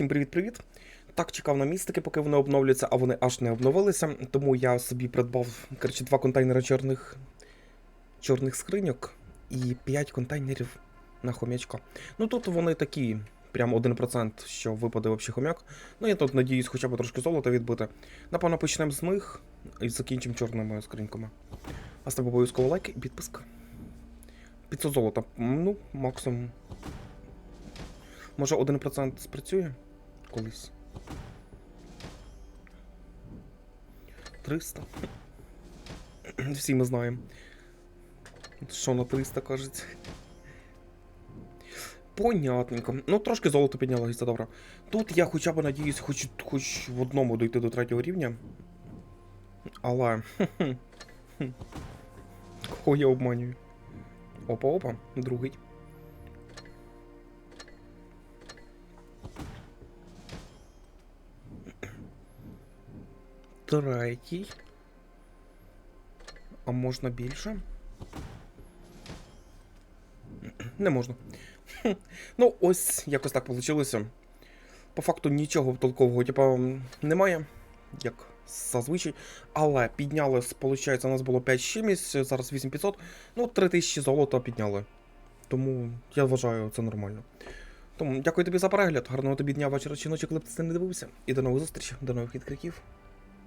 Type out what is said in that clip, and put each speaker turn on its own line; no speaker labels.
Всім привіт-привіт. Так чекав на містики, поки вони обновляться, а вони аж не обновилися. Тому я собі придбав коротше, два контейнери чорних, чорних скриньок і 5 контейнерів на хомячка. Ну тут вони такі, прям 1%, що випаде взагалі хомяк. Ну я тут надіюсь хоча б трошки золота відбити. Напевно, почнемо з них і закінчимо чорними скриньками. А ставимо обов'язково лайк і підписка. 500 золота. Ну, максимум. Може 1% спрацює колись. 300. Всі ми знаємо. Що на 300 кажеться. Понятненько. Ну, трошки золото піднялося, це добре. Тут я хоча б надіюсь, хоч, хоч в одному дойти до третього рівня. Але. Кого я обманюю? Опа-опа, другий. Третій. А можна більше? Не можна. Ну, ось якось так вийшло. По факту нічого толкового, типа, немає, як зазвичай. Але підняли, виходить, у нас було 5 чимось, зараз 8500. Ну, 3000 золота підняли. Тому я вважаю, це нормально. Тому дякую тобі за перегляд. Гарного тобі дня, вечора чи ночі, коли б ти не дивився. І до нових зустрічей, до нових відкриттів.